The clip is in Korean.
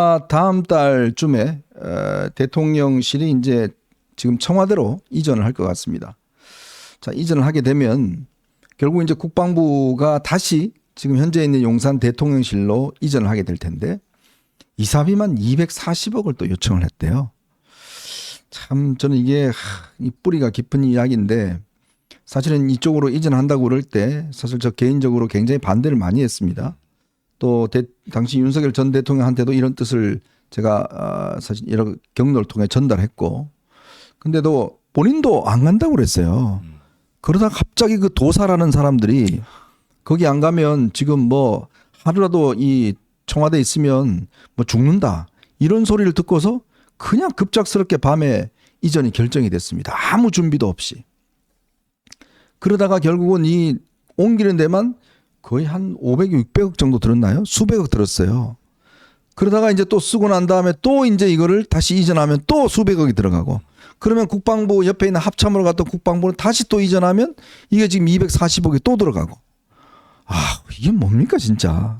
아, 다음 달쯤에 어, 대통령실이 이제 지금 청와대로 이전을 할 것 같습니다. 자, 이전을 하게 되면 결국 이제 국방부가 다시 지금 현재 있는 용산 대통령실로 이전을 하게 될 텐데 이사비만 240억을 또 요청을 했대요. 참 저는 이게 하, 이 뿌리가 깊은 이야기인데 사실은 이쪽으로 이전한다고 그럴 때 사실 저 개인적으로 굉장히 반대를 많이 했습니다. 또 대- 당시 윤석열 전 대통령한테도 이런 뜻을 제가 아, 사실 여러 경로를 통해 전달했고 근데도 본인도 안 간다고 그랬어요. 그러다 갑자기 그 도사라는 사람들이 거기 안 가면 지금 뭐 하루라도 이 청와대 있으면 뭐 죽는다 이런 소리를 듣고서 그냥 급작스럽게 밤에 이전이 결정이 됐습니다. 아무 준비도 없이. 그러다가 결국은 이 옮기는 데만 거의 한 500, 600억 정도 들었나요? 수백억 들었어요. 그러다가 이제 또 쓰고 난 다음에 또 이제 이거를 다시 이전하면 또 수백억이 들어가고 그러면 국방부 옆에 있는 합참으로 갔던 국방부는 다시 또 이전하면 이게 지금 240억이 또 들어가고 아 이게 뭡니까 진짜